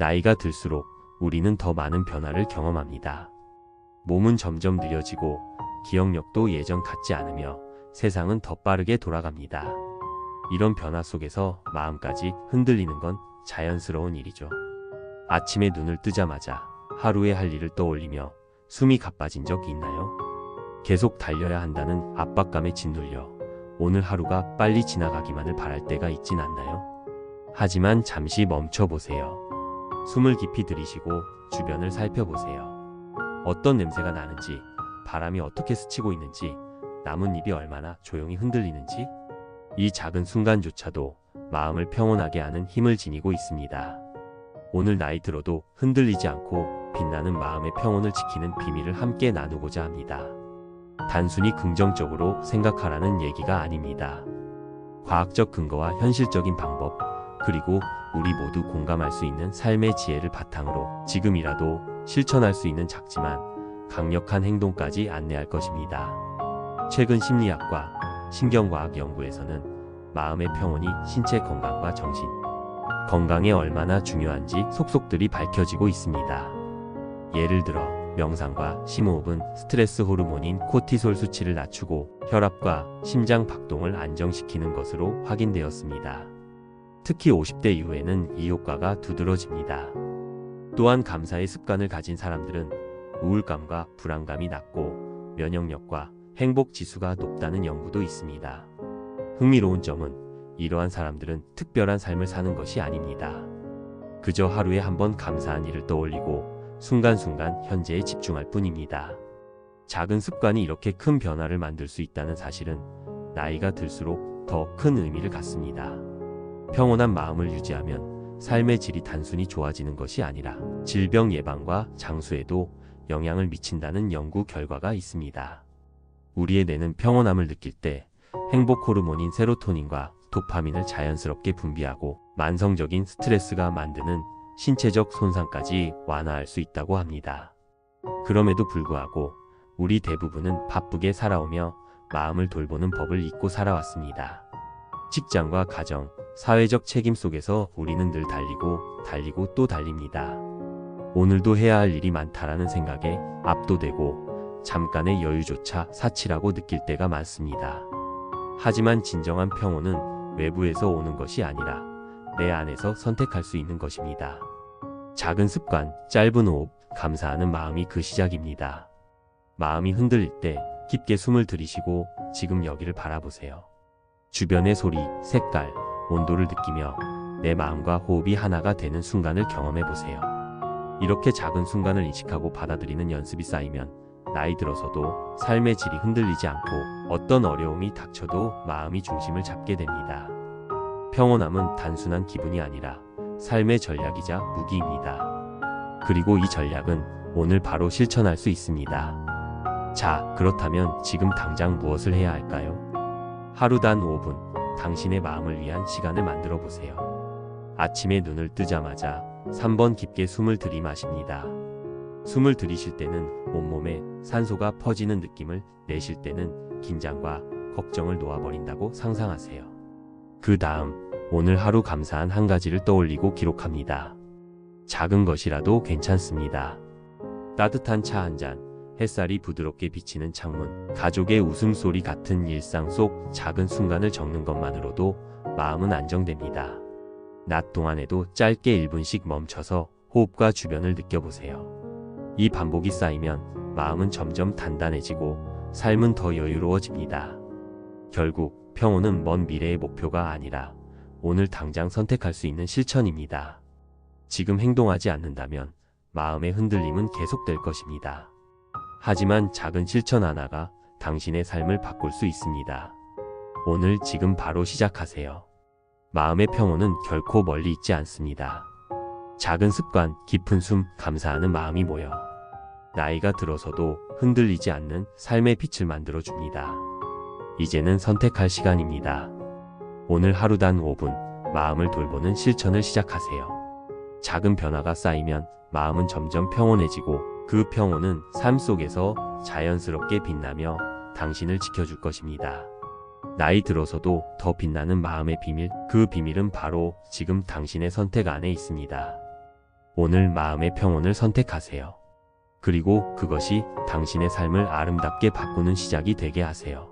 나이가 들수록 우리는 더 많은 변화를 경험합니다. 몸은 점점 느려지고 기억력도 예전 같지 않으며 세상은 더 빠르게 돌아갑니다. 이런 변화 속에서 마음까지 흔들리는 건 자연스러운 일이죠. 아침에 눈을 뜨자마자 하루에 할 일을 떠올리며 숨이 가빠진 적 있나요? 계속 달려야 한다는 압박감에 짓눌려 오늘 하루가 빨리 지나가기만을 바랄 때가 있진 않나요? 하지만 잠시 멈춰 보세요. 숨을 깊이 들이쉬고 주변을 살펴보세요. 어떤 냄새가 나는지, 바람이 어떻게 스치고 있는지, 나뭇잎이 얼마나 조용히 흔들리는지, 이 작은 순간조차도 마음을 평온하게 하는 힘을 지니고 있습니다. 오늘 나이 들어도 흔들리지 않고 빛나는 마음의 평온을 지키는 비밀을 함께 나누고자 합니다. 단순히 긍정적으로 생각하라는 얘기가 아닙니다. 과학적 근거와 현실적인 방법, 그리고 우리 모두 공감할 수 있는 삶의 지혜를 바탕으로 지금이라도 실천할 수 있는 작지만 강력한 행동까지 안내할 것입니다. 최근 심리학과 신경과학 연구에서는 마음의 평온이 신체 건강과 정신 건강에 얼마나 중요한지 속속들이 밝혀지고 있습니다. 예를 들어 명상과 심호흡은 스트레스 호르몬인 코티솔 수치를 낮추고 혈압과 심장 박동을 안정시키는 것으로 확인되었습니다. 특히 50대 이후에는 이 효과가 두드러집니다. 또한 감사의 습관을 가진 사람들은 우울감과 불안감이 낮고 면역력과 행복 지수가 높다는 연구도 있습니다. 흥미로운 점은 이러한 사람들은 특별한 삶을 사는 것이 아닙니다. 그저 하루에 한 번 감사한 일을 떠올리고 순간순간 현재에 집중할 뿐입니다. 작은 습관이 이렇게 큰 변화를 만들 수 있다는 사실은 나이가 들수록 더 큰 의미를 갖습니다. 평온한 마음을 유지하면 삶의 질이 단순히 좋아지는 것이 아니라 질병 예방과 장수에도 영향을 미친다는 연구 결과가 있습니다. 우리의 뇌는 평온함을 느낄 때 행복 호르몬인 세로토닌과 도파민을 자연스럽게 분비하고 만성적인 스트레스가 만드는 신체적 손상까지 완화할 수 있다고 합니다. 그럼에도 불구하고 우리 대부분은 바쁘게 살아오며 마음을 돌보는 법을 잊고 살아왔습니다. 직장과 가정, 사회적 책임 속에서 우리는 늘 달리고 달리고 또 달립니다. 오늘도 해야 할 일이 많다라는 생각에 압도되고 잠깐의 여유조차 사치라고 느낄 때가 많습니다. 하지만 진정한 평온은 외부에서 오는 것이 아니라 내 안에서 선택할 수 있는 것입니다. 작은 습관, 짧은 호흡, 감사하는 마음이 그 시작입니다. 마음이 흔들릴 때 깊게 숨을 들이쉬고 지금 여기를 바라보세요. 주변의 소리, 색깔, 온도를 느끼며 내 마음과 호흡이 하나가 되는 순간을 경험해 보세요. 이렇게 작은 순간을 인식하고 받아들이는 연습이 쌓이면 나이 들어서도 삶의 질이 흔들리지 않고 어떤 어려움이 닥쳐도 마음이 중심을 잡게 됩니다. 평온함은 단순한 기분이 아니라 삶의 전략이자 무기입니다. 그리고 이 전략은 오늘 바로 실천할 수 있습니다. 자, 그렇다면 지금 당장 무엇을 해야 할까요? 하루 단 5분, 당신의 마음을 위한 시간을 만들어 보세요. 아침에 눈을 뜨자마자 3번 깊게 숨을 들이마십니다. 숨을 들이쉴 때는 온몸에 산소가 퍼지는 느낌을 내쉴 때는 긴장과 걱정을 놓아버린다고 상상하세요. 그 다음 오늘 하루 감사한 한 가지를 떠올리고 기록합니다. 작은 것이라도 괜찮습니다. 따뜻한 차 한 잔, 햇살이 부드럽게 비치는 창문, 가족의 웃음소리 같은 일상 속 작은 순간을 적는 것만으로도 마음은 안정됩니다. 낮 동안에도 짧게 1분씩 멈춰서 호흡과 주변을 느껴보세요. 이 반복이 쌓이면 마음은 점점 단단해지고 삶은 더 여유로워집니다. 결국 평온은 먼 미래의 목표가 아니라 오늘 당장 선택할 수 있는 실천입니다. 지금 행동하지 않는다면 마음의 흔들림은 계속될 것입니다. 하지만 작은 실천 하나가 당신의 삶을 바꿀 수 있습니다. 오늘 지금 바로 시작하세요. 마음의 평온은 결코 멀리 있지 않습니다. 작은 습관, 깊은 숨, 감사하는 마음이 모여 나이가 들어서도 흔들리지 않는 삶의 빛을 만들어 줍니다. 이제는 선택할 시간입니다. 오늘 하루 단 5분 마음을 돌보는 실천을 시작하세요. 작은 변화가 쌓이면 마음은 점점 평온해지고 그 평온은 삶 속에서 자연스럽게 빛나며 당신을 지켜줄 것입니다. 나이 들어서도 더 빛나는 마음의 비밀, 그 비밀은 바로 지금 당신의 선택 안에 있습니다. 오늘 마음의 평온을 선택하세요. 그리고 그것이 당신의 삶을 아름답게 바꾸는 시작이 되게 하세요.